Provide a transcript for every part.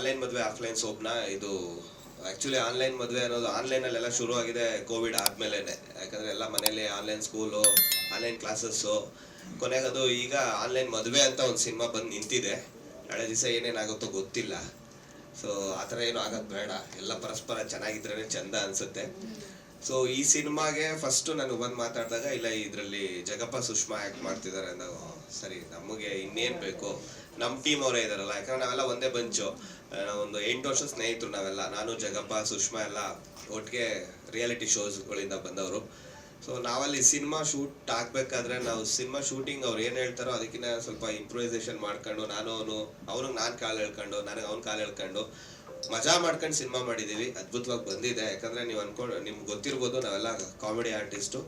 Online ಮದುವೆ offline ಸೋಪ್ನ ಇದು actually online ಮದುವೆ ಅನ್ನೋದು ಆನ್ಲೈನ್ ಅಲ್ಲೆಲ್ಲ ಶುರು ಆಗಿದೆ ಕೋವಿಡ್ ಆದ್ಮೇಲೆನೆ. ಯಾಕಂದ್ರೆ ಎಲ್ಲ ಮನೇಲಿ ಆನ್ಲೈನ್ ಸ್ಕೂಲು ಆನ್ಲೈನ್ ಕ್ಲಾಸಸ್ಸು ಕೊನೆಗದು ಈಗ ಆನ್ಲೈನ್ ಮದುವೆ ಅಂತ ಒಂದು ಸಿನಿಮಾ ಬಂದು ನಿಂತಿದೆ. ನಾಳೆ ದಿವಸ ಏನೇನಾಗುತ್ತೋ ಗೊತ್ತಿಲ್ಲ. ಸೊ ಆ ಥರ ಏನು ಆಗೋದು ಬೇಡ. ಎಲ್ಲ ಪರಸ್ಪರ ಚೆನ್ನಾಗಿದ್ರೇ ಚಂದ ಅನ್ಸುತ್ತೆ. ಸೊ ಈ ಸಿನಿಮಾಗೆ ಫಸ್ಟ್ ನಾನು ಬಂದು ಮಾತಾಡಿದಾಗ, ಇಲ್ಲ, ಇದರಲ್ಲಿ ಜಗಪ್ಪ ಸುಷ್ಮಾ ಆ್ಯಕ್ಟ್ ಮಾಡ್ತಿದ್ದಾರೆ ಅಂದಾಗ ಸರಿ, ನಮಗೆ ಇನ್ನೇನು ಬೇಕು? ನಮ್ಮ ಟೀಮ್ ಅವರೇ ಇದಾರಲ್ಲ, ಯಾಕಂದ್ರೆ ನಾವೆಲ್ಲ ಒಂದೇ ಬಂಚು ಒಂದು ಎಂಟು ವರ್ಷ ಸ್ನೇಹಿತರು ನಾವೆಲ್ಲ. ನಾನು, ಜಗಪ್ಪ, ಸುಷ್ಮಾ ಎಲ್ಲ ಒಟ್ಟಿಗೆ ರಿಯಾಲಿಟಿ ಶೋಸ್ಗಳಿಂದ ಬಂದವರು. ಸೊ ನಾವಲ್ಲಿ ಸಿನಿಮಾ ಶೂಟ್ ಆಗ್ಬೇಕಾದ್ರೆ ನಾವು ಸಿನಿಮಾ ಶೂಟಿಂಗ್ ಅವ್ರು ಏನು ಹೇಳ್ತಾರೋ ಅದಕ್ಕಿಂತ ಸ್ವಲ್ಪ ಇಂಪ್ರೂವೈಸೇಷನ್ ಮಾಡ್ಕೊಂಡು, ನಾನು ಅವನು, ಅವ್ನಿಗೆ ನಾನು ಕಾಲು ಹೇಳ್ಕೊಂಡು, ನನಗೆ ಅವ್ನ ಕಾಲು ಹೇಳ್ಕೊಂಡು ಮಜಾ ಮಾಡ್ಕೊಂಡು ಸಿನಿಮಾ ಮಾಡಿದ್ದೀವಿ ಅದ್ಭುತವಾಗಿ ಬಂದಿದೆ. ಯಾಕಂದ್ರೆ ನೀವು ಅನ್ಕೊಂಡು ನಿಮ್ಗೆ ಗೊತ್ತಿರ್ಬೋದು ನಾವೆಲ್ಲ ಕಾಮಿಡಿ ಆರ್ಟಿಸ್ಟು.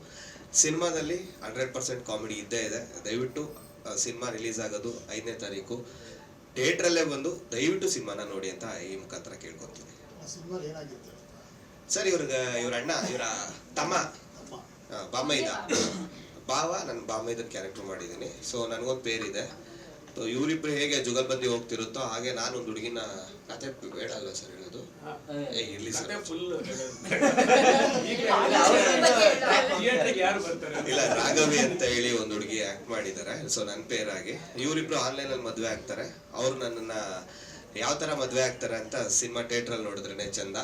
ಸಿನಿಮಾದಲ್ಲಿ ಹಂಡ್ರೆಡ್ ಪರ್ಸೆಂಟ್ ಕಾಮಿಡಿ ಇದ್ದೇ ಇದೆ. ದಯವಿಟ್ಟು ಸಿನಿಮಾ ರಿಲೀಸ್ ಆಗೋದು ಐದನೇ ತಾರೀಕು. ಥಿಯೇಟ್ರಲ್ಲೇ ಬಂದು ದಯವಿಟ್ಟು ಸಿನಿಮಾನ ನೋಡಿ ಅಂತ ಈ ಮುಖಾಂತರ ಕೇಳ್ಕೊತೀನಿ. ಸರ್ ಇವ್ರಿಗೆ ಇವ್ರ ಅಣ್ಣ ಇವರ ತಮ್ಮ. ಬಾಮೈದ. ಭಾವ ನಾನು ಬಾಮೈದನ್ ಕ್ಯಾರೆಕ್ಟರ್ ಮಾಡಿದ್ದೀನಿ ಸೊ ನನಗೊಂದು ಪೇರಿದೆ. ಇವರಿಬ್ರು ಹೇಗೆ ಜುಗಲ್ಬಂದಿ ಹೋಗ್ತಿರುತ್ತೋ ಹಾಗೆ ನಾನು ಒಂದು ಹುಡುಗಿನ ಕತೆ ಬೇಡ ಅಲ್ವಾ ಸರ್ ಹೇಳೋದು? ಏ ಇರ್ಲಿ ಸರ್. ಇಲ್ಲ ರಾಘವಿ ಅಂತ ಹೇಳಿ ಒಂದು ಹುಡುಗಿ ಆಕ್ಟ್ ಮಾಡಿದ್ದಾರೆ. ಸೊ ನನ್ನ ಪೇರಾಗಿ. ಇವರಿಬ್ರು ಆನ್ಲೈನ್ ಅಲ್ಲಿ ಮದ್ವೆ ಆಗ್ತಾರೆ. ಅವ್ರು ನನ್ನನ್ನ ಯಾವ ತರ ಮದ್ವೆ ಆಗ್ತಾರೆ ಅಂತ ಸಿನಿಮಾ ಥಿಯೇಟರ್ ಅಲ್ಲಿ ನೋಡಿದ್ರೇನೆ ಚಂದ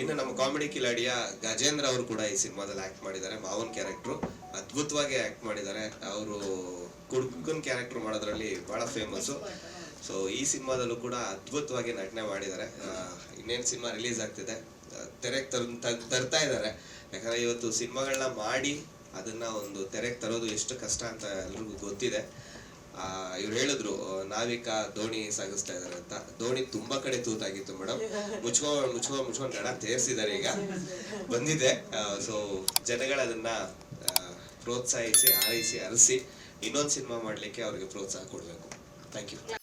ಇನ್ನು ನಮ್ಮ ಕಾಮಿಡಿ ಕಿಲಾಡಿಯ ಗಜೇಂದ್ರ ಅವರು ಕೂಡ ಈ ಸಿನಿಮಾದಲ್ಲಿ ಆಕ್ಟ್ ಮಾಡಿದ್ದಾರೆ. ಮಾವನ್ ಕ್ಯಾರೆಕ್ಟ್ರು ಅದ್ಭುತವಾಗಿ ಆಕ್ಟ್ ಮಾಡಿದ್ದಾರೆ. ಅವರು ಕುಡ್ಕನ್ ಕ್ಯಾರೆಕ್ಟರ್ ಮಾಡೋದ್ರಲ್ಲಿ ಬಹಳ ಫೇಮಸ್ಸು ಸೊ ಈ ಸಿನಿಮಾದಲ್ಲೂ ಕೂಡ ಅದ್ಭುತವಾಗಿ ನಟನೆ ಮಾಡಿದ್ದಾರೆ. ಇನ್ನೇನು ಸಿನಿಮಾ ರಿಲೀಸ್ ಆಗ್ತಿದೆ. ತೆರೆಗೆ ತರ ತರ್ತಾ ಇದ್ದಾರೆ. ಯಾಕಂದ್ರೆ ಇವತ್ತು ಸಿನಿಮಾಗಳನ್ನ ಮಾಡಿ ಅದನ್ನ ಒಂದು ತೆರೆಗೆ ತರೋದು ಎಷ್ಟು ಕಷ್ಟ ಅಂತ ಎಲ್ರಿಗೂ ಗೊತ್ತಿದೆ. ಇವ್ರು ಹೇಳಿದ್ರು ನಾವಿಕಾ ದೋಣಿ ಸಾಗಿಸ್ತಾ ಇದಾರೆ ಅಂತ. ದೋಣಿ ತುಂಬಾ ಕಡೆ ತೂತಾಗಿತ್ತು ಮೇಡಮ್ ಮುಚ್ಕೋ ಮುಚ್ಕೋ ಮುಚ್ಕೊಂಡ್ ಗಣ ತೇರ್ಸಿದ್ದಾರೆ ಈಗ. ಬಂದಿದೆ. ಸೊ ಜನಗಳು ಅದನ್ನ ಆ, ಪ್ರೋತ್ಸಾಹಿಸಿ ಹಾರೈಸಿ ಹರಿಸಿ ಇನ್ನೊಂದು ಸಿನಿಮಾ ಮಾಡಲಿಕ್ಕೆ ಅವ್ರಿಗೆ ಪ್ರೋತ್ಸಾಹ ಕೊಡಬೇಕು. Thank you